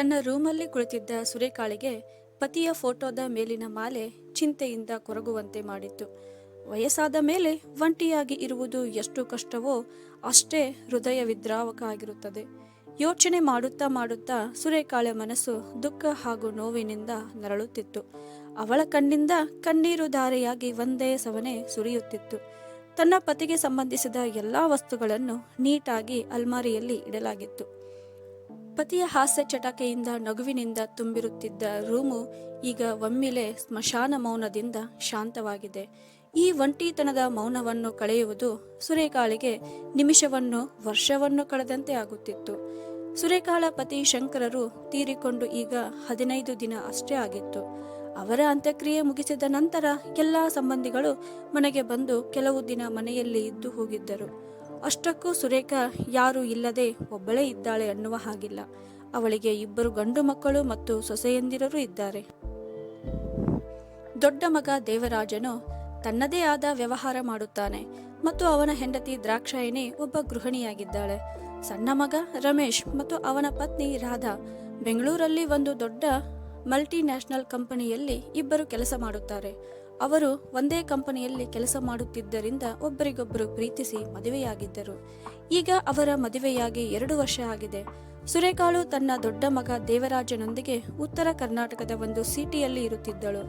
ತನ್ನ ರೂಮಲ್ಲಿ ಕುಳಿತಿದ್ದ ಸುರೇಕಾಳಿಗೆ ಪತಿಯ ಫೋಟೋದ ಮೇಲಿನ ಮಾಲೆ ಚಿಂತೆಯಿಂದ ಕೊರಗುವಂತೆ ಮಾಡಿತ್ತು. ವಯಸ್ಸಾದ ಮೇಲೆ ಒಂಟಿಯಾಗಿ ಇರುವುದು ಎಷ್ಟು ಕಷ್ಟವೋ ಅಷ್ಟೇ ಹೃದಯ ವಿದ್ರಾವಕ ಆಗಿರುತ್ತದೆ. ಯೋಚನೆ ಮಾಡುತ್ತಾ ಮಾಡುತ್ತಾ ಸುರೇಕಾಳೆ ಮನಸ್ಸು ದುಃಖ ಹಾಗೂ ನೋವಿನಿಂದ ನರಳುತ್ತಿತ್ತು. ಅವಳ ಕಣ್ಣಿಂದ ಕಣ್ಣೀರು ಧಾರೆಯಾಗಿ ಒಂದೇ ಸವನೆ ಸುರಿಯುತ್ತಿತ್ತು. ತನ್ನ ಪತಿಗೆ ಸಂಬಂಧಿಸಿದ ಎಲ್ಲಾ ವಸ್ತುಗಳನ್ನು ನೀಟಾಗಿ ಅಲ್ಮಾರಿಯಲ್ಲಿ ಇಡಲಾಗಿತ್ತು. ಪತಿಯ ಹಾಸ್ಯ ಚಟಕೆಯಿಂದ ನಗುವಿನಿಂದ ತುಂಬಿರುತ್ತಿದ್ದ ರೂಮು ಈಗ ಒಮ್ಮಿಲೆ ಸ್ಮಶಾನ ಮೌನದಿಂದ ಶಾಂತವಾಗಿದೆ. ಈ ಒಂಟಿತನದ ಮೌನವನ್ನು ಕಳೆಯುವುದು ಸುರೇಕಾಳಿಗೆ ನಿಮಿಷವನ್ನು, ವರ್ಷವನ್ನು ಕಳೆದಂತೆ ಆಗುತ್ತಿತ್ತು. ಸುರೇಕಾಳ ಪತಿ ಶಂಕರರು ತೀರಿಕೊಂಡು ಈಗ ಹದಿನೈದು ದಿನ ಅಷ್ಟೇ ಆಗಿತ್ತು. ಅವರ ಅಂತ್ಯಕ್ರಿಯೆ ಮುಗಿಸಿದ ನಂತರ ಎಲ್ಲಾ ಸಂಬಂಧಿಗಳು ಮನೆಗೆ ಬಂದು ಕೆಲವು ದಿನ ಮನೆಯಲ್ಲಿ ಇದ್ದು ಹೋಗಿದ್ದರು. ಅಷ್ಟಕ್ಕೂ ಸುರೇಖ ಯಾರೂ ಇಲ್ಲದೆ ಒಬ್ಬಳೇ ಇದ್ದಾಳೆ ಅನ್ನುವ ಹಾಗಿಲ್ಲ. ಅವಳಿಗೆ ಇಬ್ಬರು ಗಂಡು ಮಕ್ಕಳು ಮತ್ತು ಸೊಸೆಯಂದಿರರು ಇದ್ದಾರೆ. ದೊಡ್ಡ ಮಗ ದೇವರಾಜನು ತನ್ನದೇ ಆದ ವ್ಯವಹಾರ ಮಾಡುತ್ತಾನೆ ಮತ್ತು ಅವನ ಹೆಂಡತಿ ದ್ರಾಕ್ಷಾಯಿಣಿ ಒಬ್ಬ ಗೃಹಿಣಿಯಾಗಿದ್ದಾಳೆ. ಸಣ್ಣ ಮಗ ರಮೇಶ್ ಮತ್ತು ಅವನ ಪತ್ನಿ ರಾಧಾ ಬೆಂಗಳೂರಲ್ಲಿ ಒಂದು ದೊಡ್ಡ ಮಲ್ಟಿನ್ಯಾಷನಲ್ ಕಂಪನಿಯಲ್ಲಿ ಇಬ್ಬರು ಕೆಲಸ ಮಾಡುತ್ತಾರೆ. ಅವರು ಒಂದೇ ಕಂಪನಿಯಲ್ಲಿ ಕೆಲಸ ಮಾಡುತ್ತಿದ್ದರಿಂದ ಒಬ್ಬರಿಗೊಬ್ಬರು ಪ್ರೀತಿಸಿ ಮದುವೆಯಾಗಿದ್ದರು. ಈಗ ಅವರ ಮದುವೆಯಾಗಿ ಎರಡು ವರ್ಷ ಆಗಿದೆ. ಸುರೇಕಾಳು ತನ್ನ ದೊಡ್ಡ ಮಗ ದೇವರಾಜನೊಂದಿಗೆ ಉತ್ತರ ಕರ್ನಾಟಕದ ಒಂದು ಸಿಟಿಯಲ್ಲಿ ಇರುತ್ತಿದ್ದಳು.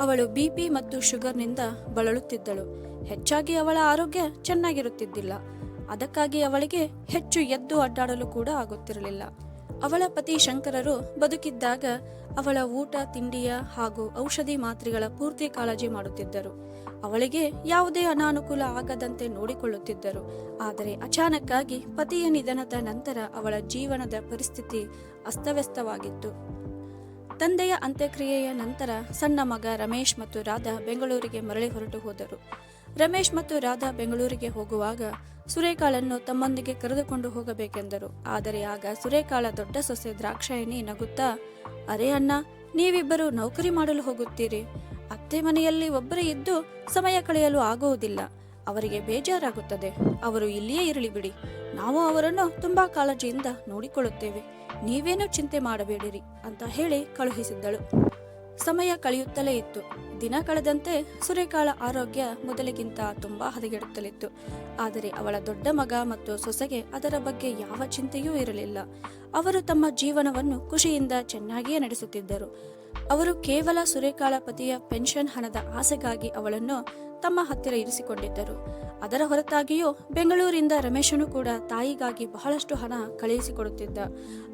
ಅವಳು ಬಿಪಿ ಮತ್ತು ಶುಗರ್ನಿಂದ ಬಳಲುತ್ತಿದ್ದಳು. ಹೆಚ್ಚಾಗಿ ಅವಳ ಆರೋಗ್ಯ ಚೆನ್ನಾಗಿರುತ್ತಿದ್ದಿಲ್ಲ. ಅದಕ್ಕಾಗಿ ಅವಳಿಗೆ ಹೆಚ್ಚು ಎದ್ದು ಅಡ್ಡಾಡಲು ಕೂಡ ಆಗುತ್ತಿರಲಿಲ್ಲ. ಅವಳ ಪತಿ ಶಂಕರರು ಬದುಕಿದ್ದಾಗ ಅವಳ ಊಟ, ತಿಂಡಿಯ ಹಾಗೂ ಔಷಧಿ ಮಾತ್ರೆಗಳ ಪೂರ್ತಿ ಕಾಳಜಿ ಮಾಡುತ್ತಿದ್ದರು. ಅವಳಿಗೆ ಯಾವುದೇ ಅನಾನುಕೂಲ ಆಗದಂತೆ ನೋಡಿಕೊಳ್ಳುತ್ತಿದ್ದರು. ಆದರೆ ಅಚಾನಕ್ಕಾಗಿ ಪತಿಯ ನಿಧನದ ನಂತರ ಅವಳ ಜೀವನದ ಪರಿಸ್ಥಿತಿ ಅಸ್ತವ್ಯಸ್ತವಾಗಿತ್ತು. ತಂದೆಯ ಅಂತ್ಯಕ್ರಿಯೆಯ ನಂತರ ಸಣ್ಣ ಮಗ ರಮೇಶ್ ಮತ್ತು ರಾಧಾ ಬೆಂಗಳೂರಿಗೆ ಮರಳಿ ಹೊರಟು ಹೋದರು. ರಮೇಶ್ ಮತ್ತು ರಾಧಾ ಬೆಂಗಳೂರಿಗೆ ಹೋಗುವಾಗ ಸುರೇಖಾಳನ್ನು ತಮ್ಮೊಂದಿಗೆ ಕರೆದುಕೊಂಡು ಹೋಗಬೇಕೆಂದರು. ಆದರೆ ಆಗ ಸುರೇಖಾಳ ದೊಡ್ಡ ಸೊಸೆ ದ್ರಾಕ್ಷಾಯಿಣಿ ನಗುತ್ತಾ, ಅರೆ ಅಣ್ಣ, ನೀವಿಬ್ಬರು ನೌಕರಿ ಮಾಡಲು ಹೋಗುತ್ತೀರಿ. ಅತ್ತೆ ಮನೆಯಲ್ಲಿ ಒಬ್ಬರೇ ಇದ್ದು ಸಮಯ ಕಳೆಯಲು ಆಗುವುದಿಲ್ಲ. ಅವರಿಗೆ ಬೇಜಾರಾಗುತ್ತದೆ. ಅವರು ಇಲ್ಲಿಯೇ ಇರಲಿ ಬಿಡಿ. ನಾವು ಅವರನ್ನು ತುಂಬಾ ಕಾಳಜಿಯಿಂದ ನೋಡಿಕೊಳ್ಳುತ್ತೇವೆ. ನೀವೇನು ಚಿಂತೆ ಮಾಡಬೇಡಿರಿ ಅಂತ ಹೇಳಿ ಕಳುಹಿಸಿದ್ದಳು. ಸಮಯ ಕಳೆಯುತ್ತಲೇ ಇತ್ತು. ದಿನ ಕಳೆದಂತೆ ಸುರೇಖಾಳ ಆರೋಗ್ಯ ಮೊದಲಿಗಿಂತ ತುಂಬಾ ಹದಗೆಡುತ್ತಲಿತ್ತು. ಆದರೆ ಅವಳ ದೊಡ್ಡ ಮಗ ಮತ್ತು ಸೊಸೆಗೆ ಅದರ ಬಗ್ಗೆ ಯಾವ ಚಿಂತೆಯೂ ಇರಲಿಲ್ಲ. ಅವರು ತಮ್ಮ ಜೀವನವನ್ನು ಖುಷಿಯಿಂದ ಚೆನ್ನಾಗಿಯೇ ನಡೆಸುತ್ತಿದ್ದರು. ಅವರು ಕೇವಲ ಸುರೇಖಾಳ ಪತಿಯ ಪೆನ್ಷನ್ ಹಣದ ಆಸೆಗಾಗಿ ಅವಳನ್ನು ತಮ್ಮ ಹತ್ತಿರ ಇರಿಸಿಕೊಂಡಿದ್ದರು. ಅದರ ಹೊರತಾಗಿಯೂ ಬೆಂಗಳೂರಿಂದ ರಮೇಶನು ಕೂಡ ತಾಯಿಗಾಗಿ ಬಹಳಷ್ಟು ಹಣ ಕಳುಹಿಸಿಕೊಡುತ್ತಿದ್ದ.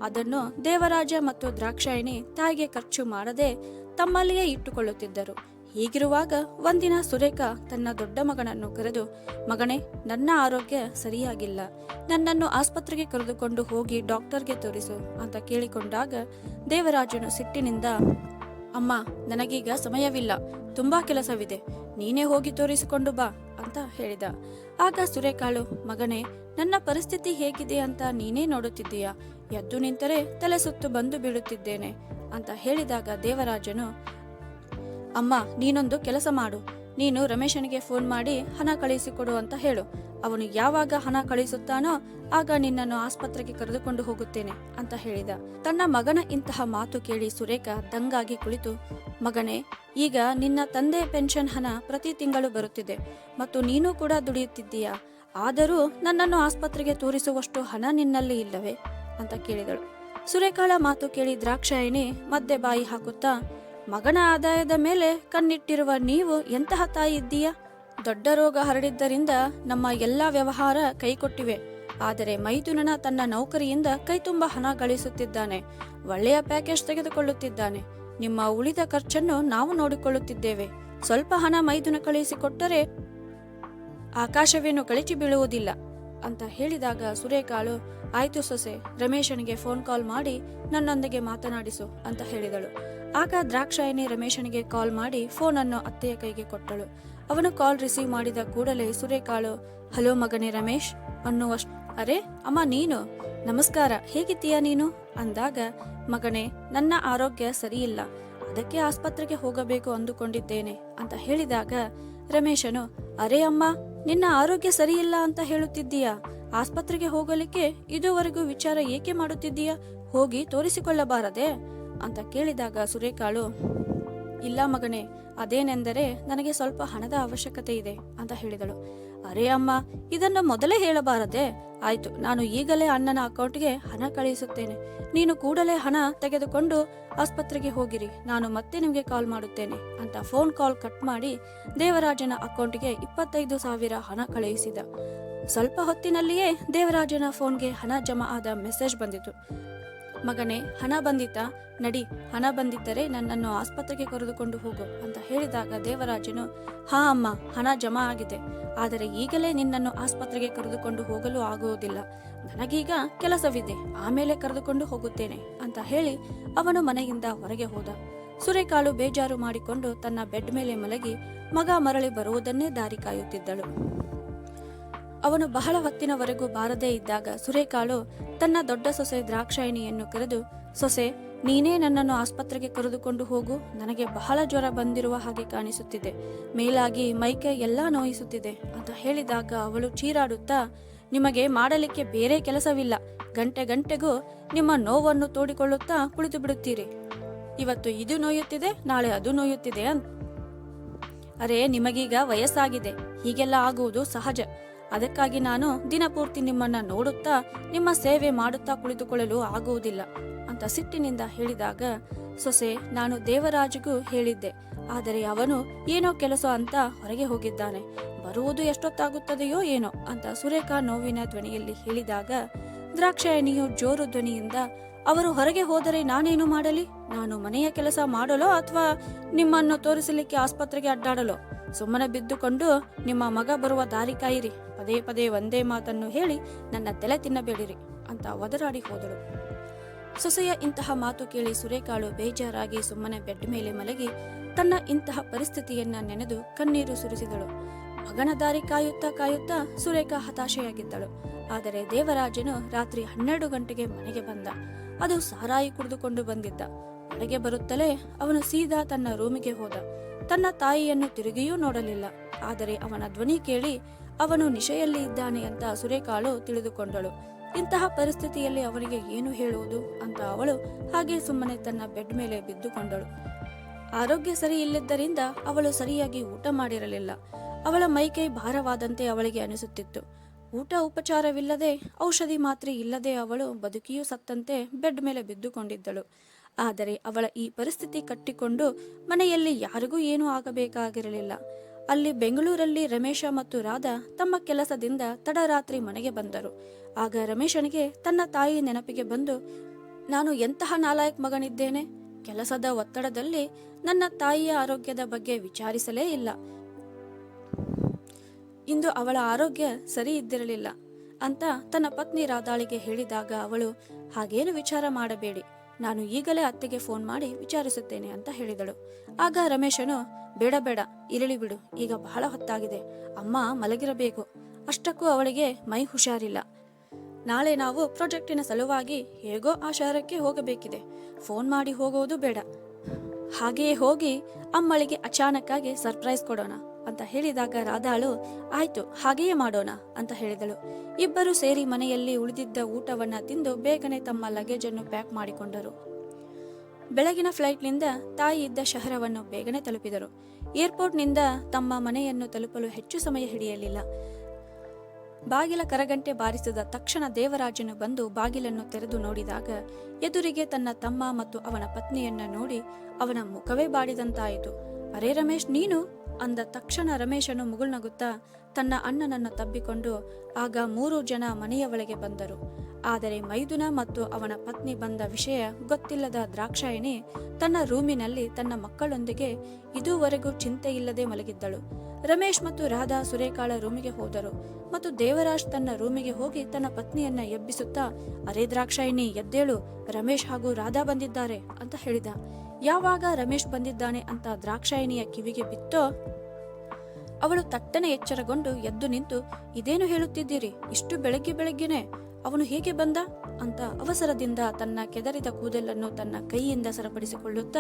ಅದನ್ನು ದೇವರಾಜ ಮತ್ತು ದ್ರಾಕ್ಷಾಯಿಣಿ ತಾಯಿಗೆ ಖರ್ಚು ಮಾಡದೆ ತಮ್ಮಲ್ಲಿಯೇ ಇಟ್ಟುಕೊಳ್ಳುತ್ತಿದ್ದರು. ಹೀಗಿರುವಾಗ ಒಂದಿನ ಸುರೇಖ ತನ್ನ ದೊಡ್ಡ ಮಗನನ್ನು ಕರೆದು, ಮಗನೇ, ನನ್ನ ಆರೋಗ್ಯ ಸರಿಯಾಗಿಲ್ಲ. ನನ್ನನ್ನು ಆಸ್ಪತ್ರೆಗೆ ಕರೆದುಕೊಂಡು ಹೋಗಿ ಡಾಕ್ಟರ್ಗೆ ತೋರಿಸು, ಅಂತ ಕೇಳಿಕೊಂಡಾಗ ದೇವರಾಜನು ಸಿಟ್ಟಿನಿಂದ, ಅಮ್ಮ, ನನಗೀಗ ಸಮಯವಿಲ್ಲ. ತುಂಬಾ ಕೆಲಸವಿದೆ. ನೀನೇ ಹೋಗಿ ತೋರಿಸಿಕೊಂಡು ಬಾ, ಅಂತ ಹೇಳಿದ. ಆಗ ಸುರೇಖಾಳು, ಮಗನೇ, ನನ್ನ ಪರಿಸ್ಥಿತಿ ಹೇಗಿದೆ ಅಂತ ನೀನೇ ನೋಡುತ್ತಿದ್ದೀಯಾ? ಎದ್ದು ನಿಂತರೆ ತಲೆ ಸುತ್ತು ಬಂದು ಬೀಳುತ್ತಿದ್ದೇನೆ, ಅಂತ ಹೇಳಿದಾಗ ದೇವರಾಜನು ಅಮ್ಮ, ನೀನೊಂದು ಕೆಲಸ ಮಾಡು. ನೀನು ರಮೇಶನಿಗೆ ಫೋನ್ ಮಾಡಿ ಹಣ ಕಳಿಸಿಕೊಡು ಅಂತ ಹೇಳು. ಅವನು ಯಾವಾಗ ಹಣ ಕಳಿಸುತ್ತಾನೋ ಆಗ ನಿನ್ನನ್ನು ಆಸ್ಪತ್ರೆಗೆ ಕರೆದುಕೊಂಡು ಹೋಗುತ್ತೇನೆ ಅಂತ ಹೇಳಿದ. ತನ್ನ ಮಗನ ಇಂತಹ ಮಾತು ಕೇಳಿ ಸುರೇಖ ದಂಗಾಗಿ ಕುಳಿತು. ಮಗನೇ, ಈಗ ನಿನ್ನ ತಂದೆ ಪೆನ್ಷನ್ ಹಣ ಪ್ರತಿ ತಿಂಗಳು ಬರುತ್ತಿದೆ ಮತ್ತು ನೀನು ಕೂಡ ದುಡಿಯುತ್ತಿದ್ದೀಯಾ? ಆದರೂ ನನ್ನನ್ನು ಆಸ್ಪತ್ರೆಗೆ ತೋರಿಸುವಷ್ಟು ಹಣ ನಿನ್ನಲ್ಲಿ ಇಲ್ಲವೇ? ಅಂತ ಕೇಳಿದಳು. ಸುರೇಖಾಳ ಮಾತು ಕೇಳಿ ದ್ರಾಕ್ಷಾಯಿಣಿ ಮದ್ದೆ ಬಾಯಿ ಹಾಕುತ್ತಾ ಮಗನ ಆದಾಯದ ಮೇಲೆ ಕಣ್ಣಿಟ್ಟಿರುವ ನೀವು ಎಂತಹ ತಾಯಿ ಇದ್ದೀಯಾ? ದೊಡ್ಡ ರೋಗ ಹರಡಿದ್ದರಿಂದ ನಮ್ಮ ಎಲ್ಲಾ ವ್ಯವಹಾರ ಕೈಕೊಟ್ಟಿವೆ. ಆದರೆ ಮೈದುನನ ತನ್ನ ನೌಕರಿಯಿಂದ ಕೈತುಂಬ ಹಣ ಗಳಿಸುತ್ತಿದ್ದಾನೆ. ಒಳ್ಳೆಯ ಪ್ಯಾಕೇಜ್ ತೆಗೆದುಕೊಳ್ಳುತ್ತಿದ್ದಾನೆ. ನಿಮ್ಮ ಉಳಿದ ಖರ್ಚನ್ನು ನಾವು ನೋಡಿಕೊಳ್ಳುತ್ತಿದ್ದೇವೆ. ಸ್ವಲ್ಪ ಹಣ ಮೈದುನ ಕಳುಹಿಸಿಕೊಟ್ಟರೆ ಆಕಾಶವೇನು ಕಳಚಿ ಬೀಳುವುದಿಲ್ಲ. ಅಂತ ಹೇಳಿದಾಗ ಸುರೇಖಾಳು ಆಯ್ತು ಸೊಸೆ, ರಮೇಶನಿಗೆ ಫೋನ್ ಕಾಲ್ ಮಾಡಿ ನನ್ನೊಂದಿಗೆ ಮಾತನಾಡಿಸು, ಅಂತ ಹೇಳಿದಳು. ಆಗ ದ್ರಾಕ್ಷಾಯಿನಿ ರಮೇಶನಿಗೆ ಕಾಲ್ ಮಾಡಿ ಫೋನನ್ನು ಅತ್ತೆಯ ಕೈಗೆ ಕೊಟ್ಟಳು. ಅವನು ಕಾಲ್ ರಿಸೀವ್ ಮಾಡಿದ ಕೂಡಲೇ ಸುರೇಖಾಳು ಹಲೋ ಮಗನೇ ರಮೇಶ್, ಅನ್ನುವಷ್ಟು, ಅರೆ, ಅಮ್ಮ ನೀನು? ನಮಸ್ಕಾರ, ಹೇಗಿದ್ದೀಯಾ ನೀನು? ಅಂದಾಗ, ಮಗನೇ, ನನ್ನ ಆರೋಗ್ಯ ಸರಿಯಿಲ್ಲ, ಅದಕ್ಕೆ ಆಸ್ಪತ್ರೆಗೆ ಹೋಗಬೇಕು ಅಂದುಕೊಂಡಿದ್ದೇನೆ, ಅಂತ ಹೇಳಿದಾಗ ರಮೇಶನು, ಅರೆ ಅಮ್ಮ ನಿನ್ನ ಆರೋಗ್ಯ ಸರಿಯಿಲ್ಲ ಅಂತ ಹೇಳುತ್ತಿದ್ದೀಯಾ? ಆಸ್ಪತ್ರೆಗೆ ಹೋಗಲಿಕ್ಕೆ ಇದುವರೆಗೂ ವಿಚಾರ ಏಕೆ ಮಾಡುತ್ತಿದ್ದೀಯಾ? ಹೋಗಿ ತೋರಿಸಿಕೊಳ್ಳಬಾರದೆ? ಅಂತ ಕೇಳಿದಾಗ ಸುರೇಖಾಳು ಇಲ್ಲ ಮಗನೇ, ಅದೇನೆಂದರೆ ನನಗೆ ಸ್ವಲ್ಪ ಹಣದ ಅವಶ್ಯಕತೆ ಇದೆ, ಅಂತ ಹೇಳಿದಳು. ಅರೆ ಅಮ್ಮ, ಇದನ್ನು ಮೊದಲೇ ಹೇಳಬಾರದೆ? ಆಯ್ತು, ನಾನು ಈಗಲೇ ಅಣ್ಣನ ಅಕೌಂಟ್ಗೆ ಹಣ ಕಳುಹಿಸುತ್ತೇನೆ ನೀನು ಕೂಡಲೇ ಹಣ ತೆಗೆದುಕೊಂಡು ಆಸ್ಪತ್ರೆಗೆ ಹೋಗಿರಿ. ನಾನು ಮತ್ತೆ ನಿಮಗೆ ಕಾಲ್ ಮಾಡುತ್ತೇನೆ, ಅಂತ ಫೋನ್ ಕಾಲ್ ಕಟ್ ಮಾಡಿ ದೇವರಾಜನ ಅಕೌಂಟ್ಗೆ ಇಪ್ಪತ್ತೈದು ಸಾವಿರ ಹಣ ಕಳುಹಿಸಿದ ಸ್ವಲ್ಪ ಹೊತ್ತಿನಲ್ಲಿಯೇ ದೇವರಾಜನ ಫೋನ್ಗೆ ಹಣ ಜಮಾ ಆದ ಮೆಸೇಜ್ ಬಂದಿತು. ಮಗನೇ, ಹಣ ಬಂದಿತಾ ನಡಿ, ಹಣ ಬಂದಿದ್ದರೆ ನನ್ನನ್ನು ಆಸ್ಪತ್ರೆಗೆ ಕರೆದುಕೊಂಡು ಹೋಗು ಅಂತ ಹೇಳಿದಾಗ ದೇವರಾಜನು, ಹಾ ಅಮ್ಮ, ಹಣ ಜಮಾ ಆಗಿದೆ. ಆದರೆ ಈಗಲೇ ನಿನ್ನನ್ನು ಆಸ್ಪತ್ರೆಗೆ ಕರೆದುಕೊಂಡು ಹೋಗಲು ಆಗುವುದಿಲ್ಲ. ನನಗೀಗ ಕೆಲಸವಿದೆ, ಆಮೇಲೆ ಕರೆದುಕೊಂಡು ಹೋಗುತ್ತೇನೆ ಅಂತ ಹೇಳಿ ಅವನು ಮನೆಯಿಂದ ಹೊರಗೆ ಹೋದ. ಸುರೇಕಾಳು ಬೇಜಾರು ಮಾಡಿಕೊಂಡು ತನ್ನ ಬೆಡ್ ಮೇಲೆ ಮಲಗಿ ಮಗ ಮರಳಿ ಬರುವುದನ್ನೇ ದಾರಿ ಕಾಯುತ್ತಿದ್ದಳು. ಅವನು ಬಹಳ ಹೊತ್ತಿನವರೆಗೂ ಬಾರದೇ ಇದ್ದಾಗ ಸುರೇಕಾಳು ತನ್ನ ದೊಡ್ಡ ಸೊಸೆ ದ್ರಾಕ್ಷಾಯಿಣಿಯನ್ನು ಕರೆದು, ಸೊಸೆ, ನೀನೇ ನನ್ನನ್ನು ಆಸ್ಪತ್ರೆಗೆ ಕರೆದುಕೊಂಡು ಹೋಗು. ನನಗೆ ಬಹಳ ಜ್ವರ ಬಂದಿರುವ ಹಾಗೆ ಕಾಣಿಸುತ್ತಿದೆ. ಮೇಲಾಗಿ ಮೈಕೈ ಎಲ್ಲಾ ನೋಯಿಸುತ್ತಿದೆ ಅಂತ ಹೇಳಿದಾಗ ಅವಳು ಚೀರಾಡುತ್ತಾ, ನಿಮಗೆ ಮಾಡಲಿಕ್ಕೆ ಬೇರೆ ಕೆಲಸವಿಲ್ಲ. ಗಂಟೆ ಗಂಟೆಗೂ ನಿಮ್ಮ ನೋವನ್ನು ತೋಡಿಕೊಳ್ಳುತ್ತಾ ಕುಳಿತು ಬಿಡುತ್ತೀರಿ ಇವತ್ತು ಇದು ನೋಯುತ್ತಿದೆ, ನಾಳೆ ಅದು ನೋಯುತ್ತಿದೆ ಅಂತ ಅರೆ, ನಿಮಗೀಗ ವಯಸ್ಸಾಗಿದೆ. ಹೀಗೆಲ್ಲ ಆಗುವುದು ಸಹಜ. ಅದಕ್ಕಾಗಿ ನಾನು ದಿನಪೂರ್ತಿ ನಿಮ್ಮನ್ನ ನೋಡುತ್ತಾ ನಿಮ್ಮ ಸೇವೆ ಮಾಡುತ್ತಾ ಕುಳಿತುಕೊಳ್ಳಲು ಆಗುವುದಿಲ್ಲ ಅಂತ ಸಿಟ್ಟಿನಿಂದ ಹೇಳಿದಾಗ, ಸೊಸೆ, ನಾನು ದೇವರಾಜಗೂ ಹೇಳಿದ್ದೆ, ಆದರೆ ಅವನು ಏನೋ ಕೆಲಸ ಅಂತ ಹೊರಗೆ ಹೋಗಿದ್ದಾನೆ, ಬರುವುದು ಎಷ್ಟೊತ್ತಾಗುತ್ತದೆಯೋ ಏನೋ ಅಂತ ಸುರೇಖಾ ನೋವಿನ ಧ್ವನಿಯಲ್ಲಿ ಹೇಳಿದಾಗ, ದ್ರಾಕ್ಷಾಯಣಿಯು ಜೋರು ಧ್ವನಿಯಿಂದ, ಅವರು ಹೊರಗೆ ಹೋದರೆ ನಾನೇನು ಮಾಡಲಿ? ನಾನು ಮನೆಯ ಕೆಲಸ ಮಾಡಲೋ ಅಥವಾ ನಿಮ್ಮನ್ನು ತೋರಿಸಲಿಕ್ಕೆ ಆಸ್ಪತ್ರೆಗೆ ಅಡ್ಡಾಡಲೋ? ಸುಮ್ಮನೆ ಬಿದ್ದುಕೊಂಡು ನಿಮ್ಮ ಮಗ ಬರುವ ದಾರಿ ಕಾಯಿರಿ. ಪದೇ ಪದೇ ಒಂದೇ ಮಾತನ್ನು ಹೇಳಿ ನನ್ನ ತಲೆ ತಿನ್ನಬೇಡಿರಿ ಅಂತ ಒದರಾಡಿ ಹೋದಳು. ಸೊಸೆಯ ಇಂತಹ ಮಾತು ಕೇಳಿ ಸುರೇಕಾಳು ಬೇಜಾರಾಗಿ ಸುಮ್ಮನೆ ಬೆಡ್ ಮೇಲೆ ಮಲಗಿ ತನ್ನ ಇಂತಹ ಪರಿಸ್ಥಿತಿಯನ್ನ ನೆನೆದು ಕಣ್ಣೀರು ಸುರಿಸಿದಳು. ಮಗನ ದಾರಿ ಕಾಯುತ್ತಾ ಕಾಯುತ್ತಾ ಸುರೇಖಾ ಹತಾಶೆಯಾಗಿದ್ದಳು. ಆದರೆ ದೇವರಾಜನು ರಾತ್ರಿ ಹನ್ನೆರಡು ಗಂಟೆಗೆ ಮನೆಗೆ ಬಂದ. ಅದು ಸಾರಾಯಿ ಕುಡಿದುಕೊಂಡು ಬಂದಿದ್ದ. ಮನೆಗೆ ಬರುತ್ತಲೇ ಅವನು ಸೀದಾ ತನ್ನ ರೂಮಿಗೆ ಹೋದ. ತನ್ನ ತಾಯಿಯನ್ನು ತಿರುಗಿಯೂ ನೋಡಲಿಲ್ಲ. ಆದರೆ ಅವನ ಧ್ವನಿ ಕೇಳಿ, ಅವನು ನಿಶೆಯಲ್ಲಿ ಇದ್ದಾನೆ ಅಂತ ಸುರೇಕಾಳು ತಿಳಿದುಕೊಂಡಳು. ಇಂತಹ ಪರಿಸ್ಥಿತಿಯಲ್ಲಿ ಅವನಿಗೆ ಏನು ಹೇಳುವುದು ಅಂತ ಅವಳು ಹಾಗೆ ಸುಮ್ಮನೆ ತನ್ನ ಬೆಡ್ ಮೇಲೆ ಬಿದ್ದುಕೊಂಡಳು. ಆರೋಗ್ಯ ಸರಿ ಇಲ್ಲದ್ದರಿಂದ ಅವಳು ಸರಿಯಾಗಿ ಊಟ ಮಾಡಿರಲಿಲ್ಲ. ಅವಳ ಮೈಕೈ ಭಾರವಾದಂತೆ ಅವಳಿಗೆ ಅನಿಸುತ್ತಿತ್ತು. ಊಟ ಉಪಚಾರವಿಲ್ಲದೆ, ಔಷಧಿ ಮಾತ್ರೆ ಇಲ್ಲದೆ ಅವಳು ಬದುಕಿಯೂ ಸತ್ತಂತೆ ಬೆಡ್ ಮೇಲೆ ಬಿದ್ದುಕೊಂಡಿದ್ದಳು. ಆದರೆ ಅವಳ ಈ ಪರಿಸ್ಥಿತಿ ಕಟ್ಟಿಕೊಂಡು ಮನೆಯಲ್ಲಿ ಯಾರಿಗೂ ಏನೂ ಆಗಬೇಕಾಗಿರಲಿಲ್ಲ. ಅಲ್ಲಿ ಬೆಂಗಳೂರಲ್ಲಿ ರಮೇಶ ಮತ್ತು ರಾಧಾ ತಮ್ಮ ಕೆಲಸದಿಂದ ತಡರಾತ್ರಿ ಮನೆಗೆ ಬಂದರು. ಆಗ ರಮೇಶನಿಗೆ ತನ್ನ ತಾಯಿ ನೆನಪಿಗೆ ಬಂದು, ನಾನು ಎಂತಹ ನಾಲಾಯಕ್ ಮಗನಿದ್ದೇನೆ? ಕೆಲಸದ ಒತ್ತಡದಲ್ಲಿ ನನ್ನ ತಾಯಿಯ ಆರೋಗ್ಯದ ಬಗ್ಗೆ ವಿಚಾರಿಸಲೇ ಇಲ್ಲ. ಇಂದು ಅವಳ ಆರೋಗ್ಯ ಸರಿ ಇದ್ದಿರಲಿಲ್ಲ ಅಂತ ತನ್ನ ಪತ್ನಿ ರಾಧಾಳಿಗೆ ಹೇಳಿದಾಗ ಅವಳು, ಹಾಗೇನು ವಿಚಾರ ಮಾಡಬೇಡಿ. ನಾನು ಈಗಲೇ ಅತ್ತೆಗೆ ಫೋನ್ ಮಾಡಿ ವಿಚಾರಿಸುತ್ತೇನೆ ಅಂತ ಹೇಳಿದಳು. ಆಗ ರಮೇಶನು, ಬೇಡ ಬೇಡ, ಇರಲಿ ಬಿಡು, ಈಗ ಬಹಳ ಹೊತ್ತಾಗಿದೆ, ಅಮ್ಮ ಮಲಗಿರಬೇಕು, ಅಷ್ಟಕ್ಕೂ ಅವಳಿಗೆ ಮೈ ಹುಷಾರಿಲ್ಲ. ನಾಳೆ ನಾವು ಪ್ರಾಜೆಕ್ಟಿನ ಸಲುವಾಗಿ ಹೇಗೋ ಆ ಶಹರಕ್ಕೆ ಹೋಗಬೇಕಿದೆ, ಫೋನ್ ಮಾಡಿ ಹೋಗೋದು ಬೇಡ. ಹಾಗೆಯೇ ಹೋಗಿ ಅಮ್ಮಳಿಗೆ ಅಚಾನಕ್ಕಾಗಿ ಸರ್ಪ್ರೈಸ್ ಕೊಡೋಣ. ಅಂತ ಹೇಳಿದಾಗ ರಾಧಾಳು, ಆಯ್ತು, ಹಾಗೆಯೇ ಮಾಡೋಣ, ಅಂತ ಹೇಳಿದಳು. ಇಬ್ಬರು ಸೇರಿ ಮನೆಯಲ್ಲಿ ಉಳಿದಿದ್ದ ಊಟವನ್ನ ತಿಂದು ಬೇಗನೆ ತಮ್ಮ ಲಗೇಜನ್ನು ಪ್ಯಾಕ್ ಮಾಡಿಕೊಂಡರು. ಬೆಳಗಿನ ಫ್ಲೈಟ್ನಿಂದ ತಾಯಿ ಇದ್ದ ಶಹರವನ್ನು ಬೇಗನೆ ತಲುಪಿದರು. ಏರ್ಪೋರ್ಟ್ನಿಂದ ತಮ್ಮ ಮನೆಯನ್ನು ತಲುಪಲು ಹೆಚ್ಚು ಸಮಯ ಹಿಡಿಯಲಿಲ್ಲ. ಬಾಗಿಲ ಕರಗಂಟೆ ಬಾರಿಸಿದ ತಕ್ಷಣ ದೇವರಾಜನು ಬಂದು ಬಾಗಿಲನ್ನು ತೆರೆದು ನೋಡಿದಾಗ ಎದುರಿಗೆ ತನ್ನ ತಮ್ಮ ಮತ್ತು ಅವನ ಪತ್ನಿಯನ್ನ ನೋಡಿ ಅವನ ಮುಖವೇ ಬಾಡಿದಂತಾಯಿತು. ಅರೇ ರಮೇಶ್, ನೀನು? ಅಂದ ತಕ್ಷಣ ರಮೇಶನು ಮುಗುಳ್ನಗುತ್ತಾ ತನ್ನ ಅಣ್ಣನನ್ನು ತಬ್ಬಿಕೊಂಡು ಆಗ ಮೂರು ಜನ ಮನೆಯ ಒಳಗೆ ಬಂದರು. ಆದರೆ ಮೈದುನ ಮತ್ತು ಅವನ ಪತ್ನಿ ಬಂದ ವಿಷಯ ಗೊತ್ತಿಲ್ಲದ ದ್ರಾಕ್ಷಾಯಣಿ ತನ್ನ ರೂಮಿನಲ್ಲಿ ತನ್ನ ಮಕ್ಕಳೊಂದಿಗೆ ಇದುವರೆಗೂ ಚಿಂತೆ ಇಲ್ಲದೆ ಮಲಗಿದ್ದಳು. ರಮೇಶ್ ಮತ್ತು ರಾಧಾ ಸುರೇಕಾಳ ರೂಮಿಗೆ ಹೋದರು ಮತ್ತು ದೇವರಾಜ್ ತನ್ನ ರೂಮಿಗೆ ಹೋಗಿ ತನ್ನ ಪತ್ನಿಯನ್ನ ಎಬ್ಬಿಸುತ್ತಾ, ಅರೆ ದ್ರಾಕ್ಷಾಯಿಣಿ, ಎದ್ದೇಳು, ರಮೇಶ್ ಹಾಗೂ ರಾಧಾ ಬಂದಿದ್ದಾರೆ ಅಂತ ಹೇಳಿದ. ಯಾವಾಗ ರಮೇಶ್ ಬಂದಿದ್ದಾನೆ ಅಂತ ದ್ರಾಕ್ಷಾಯಿಣಿಯ ಕಿವಿಗೆ ಬಿತ್ತೋ. ಅವಳು ತಟ್ಟನೆ ಎಚ್ಚರಗೊಂಡು ಎದ್ದು ನಿಂತು, ಇದೇನು ಹೇಳುತ್ತಿದ್ದೀರಿ? ಇಷ್ಟು ಬೆಳಗ್ಗೆ ಬೆಳಗ್ಗೆನೆ. ಅವನು ಹೇಗೆ ಬಂದ? ಅಂತ ಅವಸರದಿಂದ ತನ್ನ ಕೆದರಿದ ಕೂದಲನ್ನು ತನ್ನ ಕೈಯಿಂದ ಸರಪಡಿಸಿಕೊಳ್ಳುತ್ತಾ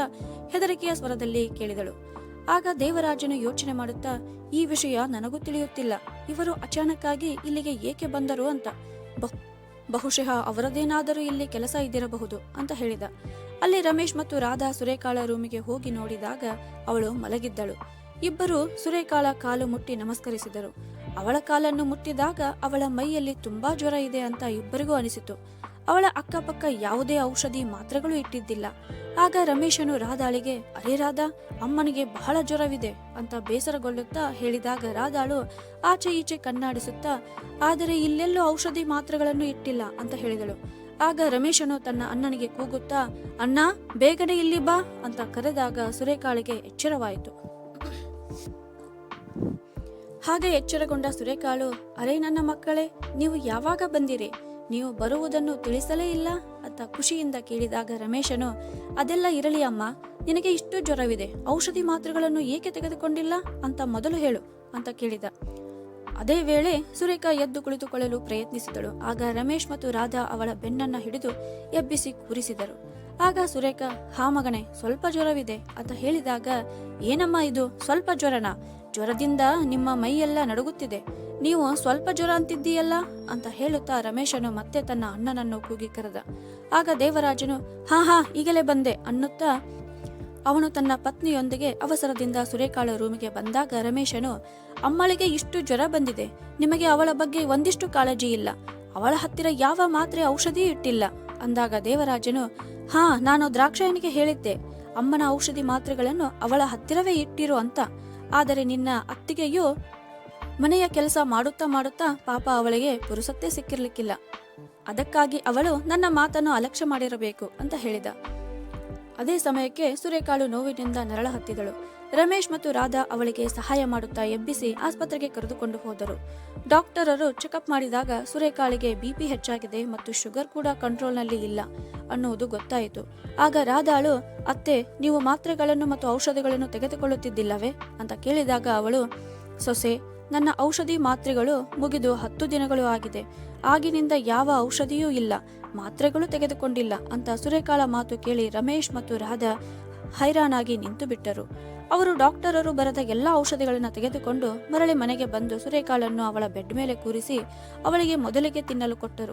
ಹೆದರಿಕೆಯ ಸ್ವರದಲ್ಲಿ ಕೇಳಿದಳು. ಆಗ ದೇವರಾಜನು ಯೋಚನೆ ಮಾಡುತ್ತಾ, ಈ ವಿಷಯ ನನಗೂ ತಿಳಿಯುತ್ತಿಲ್ಲ. ಇವರು ಅಚಾನಕ್ಕಾಗಿ ಇಲ್ಲಿಗೆ ಏಕೆ ಬಂದರು? ಅಂತ. ಬಹು- ಬಹುಶಃ ಅವರದೇನಾದರೂ ಇಲ್ಲಿ ಕೆಲಸ ಇದ್ದಿರಬಹುದು, ಅಂತ ಹೇಳಿದ. ಅಲ್ಲಿ ರಮೇಶ್ ಮತ್ತು ರಾಧಾ ಸುರೇಖಾಳ ರೂಮಿಗೆ ಹೋಗಿ ನೋಡಿದಾಗ ಅವಳು ಮಲಗಿದ್ದಳು. ಇಬ್ಬರು ಸುರೇಖಾಳ ಕಾಲು ಮುಟ್ಟಿ ನಮಸ್ಕರಿಸಿದರು. ಅವಳ ಕಾಲನ್ನು ಮುಟ್ಟಿದಾಗ ಅವಳ ಮೈಯಲ್ಲಿ ತುಂಬಾ ಜ್ವರ ಇದೆ ಅಂತ ಇಬ್ಬರಿಗೂ ಅನಿಸಿತು. ಅವಳ ಅಕ್ಕಪಕ್ಕ ಯಾವುದೇ ಔಷಧಿ ಮಾತ್ರೆಗಳು ಇಟ್ಟಿದ್ದಿಲ್ಲ. ಆಗ ರಮೇಶನು ರಾಧಾಳಿಗೆ, ಅರೆ ರಾಧಾ, ಅಮ್ಮನಿಗೆ ಬಹಳ ಜ್ವರವಿದೆ ಅಂತ ಬೇಸರಗೊಳ್ಳುತ್ತಾ ಹೇಳಿದಾಗ ರಾಧಾಳು ಆಚೆ ಈಚೆ ಕಣ್ಣಾಡಿಸುತ್ತಾ, ಆದರೆ ಇಲ್ಲೆಲ್ಲೂ ಔಷಧಿ ಮಾತ್ರೆಗಳನ್ನು ಇಟ್ಟಿಲ್ಲ ಅಂತ ಹೇಳಿದಳು. ಆಗ ರಮೇಶನು ತನ್ನ ಅಣ್ಣನಿಗೆ ಕೂಗುತ್ತಾ, ಅಣ್ಣ, ಬೇಗನೆ ಇಲ್ಲಿ ಬಾ ಅಂತ ಕರೆದಾಗ ಸುರೇಕಾಳಿಗೆ ಎಚ್ಚರವಾಯಿತು. ಹಾಗೆ ಎಚ್ಚರಗೊಂಡ ಸುರೇಕಾಳು, ಅರೆ ನನ್ನ ಮಕ್ಕಳೇ, ನೀವು ಯಾವಾಗ ಬಂದಿರಿ? ನೀವು ಬರುವುದನ್ನು ತಿಳಿಸಲೇ ಇಲ್ಲ ಅಂತ ಖುಷಿಯಿಂದ ಕೇಳಿದಾಗ ರಮೇಶನು, ಅದೆಲ್ಲ ಇರಲಿ ಅಮ್ಮ, ನಿನಗೆ ಇಷ್ಟು ಜ್ವರವಿದೆ, ಔಷಧಿ ಮಾತ್ರೆಗಳನ್ನು ಏಕೆ ತೆಗೆದುಕೊಂಡಿಲ್ಲ? ಅಂತ ಮೊದಲು ಹೇಳು ಅಂತ ಕೇಳಿದ. ಅದೇ ವೇಳೆ ಸುರೇಖಾ ಎದ್ದು ಕುಳಿತುಕೊಳ್ಳಲು ಪ್ರಯತ್ನಿಸಿದಳು. ಆಗ ರಮೇಶ್ ಮತ್ತು ರಾಧಾ ಅವಳ ಬೆನ್ನನ್ನ ಹಿಡಿದು ಎಬ್ಬಿಸಿ ಕೂರಿಸಿದರು. ಆಗ ಸುರೇಖಾ, ಹಾ ಮಗನೇ, ಸ್ವಲ್ಪ ಜ್ವರವಿದೆ ಅಂತ ಹೇಳಿದಾಗ, ಏನಮ್ಮ ಇದು? ಸ್ವಲ್ಪ ಜ್ವರನ? ಜ್ವರದಿಂದ ನಿಮ್ಮ ಮೈಯೆಲ್ಲ ನಡುಗುತ್ತಿದೆ. ನೀವು ಸ್ವಲ್ಪ ಜ್ವರ ಅಂತಿದ್ದೀಯಲ್ಲ? ಅಂತ ಹೇಳುತ್ತಾ ರಮೇಶನು ಮತ್ತೆ ತನ್ನ ಅಣ್ಣನನ್ನು ಕೂಗಿ ಕರೆದ. ಆಗ ದೇವರಾಜನು, ಹಾ ಹಾ, ಈಗಲೇ ಬಂದೆ ಅನ್ನುತ್ತಾ ಅವನು ತನ್ನ ಪತ್ನಿಯೊಂದಿಗೆ ಅವಸರದಿಂದ ಸುರೇಖಾಳ ರೂಮಿಗೆ ಬಂದಾಗ ರಮೇಶನು, ಅಮ್ಮಳಿಗೆ ಇಷ್ಟು ಜ್ವರ ಬಂದಿದೆ. ನಿಮಗೆ ಅವಳ ಬಗ್ಗೆ ಒಂದಿಷ್ಟು ಕಾಳಜಿ ಇಲ್ಲ. ಅವಳ ಹತ್ತಿರ ಯಾವ ಮಾತ್ರೆ ಔಷಧಿ ಇಟ್ಟಿಲ್ಲ. ಅಂದಾಗ ದೇವರಾಜನು, ಹಾ, ನಾನು ದ್ರಾಕ್ಷಾಯಣಿಗೆ ಹೇಳಿದ್ದೆ. ಅಮ್ಮನ ಔಷಧಿ ಮಾತ್ರೆಗಳನ್ನು ಅವಳ ಹತ್ತಿರವೇ ಇಟ್ಟಿರು ಅಂತ. ಆದರೆ ನಿನ್ನ ಅತ್ತಿಗೆಯು ಮನೆಯ ಕೆಲಸ ಮಾಡುತ್ತಾ ಮಾಡುತ್ತಾ ಪಾಪ ಅವಳಿಗೆ ಪುರುಸತ್ತೇ ಸಿಕ್ಕಿರ್ಲಿಕ್ಕಿಲ್ಲ. ಅದಕ್ಕಾಗಿ ಅವಳು ನನ್ನ ಮಾತನ್ನು ಅಲಕ್ಷ್ಯ ಮಾಡಿರಬೇಕು, ಅಂತ ಹೇಳಿದ. ಅದೇ ಸಮಯಕ್ಕೆ ಸುರೇಕಾಳು ನೋವಿನಿಂದ ನರಳ ಹತ್ತಿದಳು. ರಮೇಶ್ ಮತ್ತು ರಾಧಾ ಅವಳಿಗೆ ಸಹಾಯ ಮಾಡುತ್ತಾ ಎಬ್ಬಿಸಿ ಆಸ್ಪತ್ರೆಗೆ ಕರೆದುಕೊಂಡು ಹೋದರು. ಡಾಕ್ಟರರು ಚೆಕಪ್ ಮಾಡಿದಾಗ ಸುರೇಕಾಳಿಗೆ ಬಿಪಿ ಹೆಚ್ಚಾಗಿದೆ ಮತ್ತು ಶುಗರ್ ಕೂಡ ಕಂಟ್ರೋಲ್ನಲ್ಲಿ ಇಲ್ಲ ಅನ್ನುವುದು ಗೊತ್ತಾಯಿತು. ಆಗ ರಾಧಾಳು, ಅತ್ತೆ, ನೀವು ಮಾತ್ರೆಗಳನ್ನು ಮತ್ತು ಔಷಧಿಗಳನ್ನು ತೆಗೆದುಕೊಳ್ಳುತ್ತಿದ್ದಿಲ್ಲವೇ? ಅಂತ ಕೇಳಿದಾಗ ಅವಳು, ಸೊಸೆ ನನ್ನ ಔಷಧಿ ಮಾತ್ರೆಗಳು ಮುಗಿದು ಹತ್ತು ದಿನಗಳು ಆಗಿದೆ. ಆಗಿನಿಂದ ಯಾವ ಔಷಧಿಯೂ ಇಲ್ಲ. ಮಾತ್ರೆಗಳು ತೆಗೆದುಕೊಂಡಿಲ್ಲ ಅಂತ ಸುರೇಖಾಳ ಮಾತು ಕೇಳಿ ರಮೇಶ್ ಮತ್ತು ರಾಧಾ ಹೈರಾಣಾಗಿ ನಿಂತು ಬಿಟ್ಟರು. ಅವರು ಡಾಕ್ಟರರು ಬರೆದ ಎಲ್ಲ ಔಷಧಿಗಳನ್ನು ತೆಗೆದುಕೊಂಡು ಮರಳಿ ಮನೆಗೆ ಬಂದು ಸುರೇಖಾಳನ್ನು ಅವಳ ಬೆಡ್ ಮೇಲೆ ಕೂರಿಸಿ ಅವಳಿಗೆ ಮೊದಲಿಗೆ ತಿನ್ನಲು ಕೊಟ್ಟರು.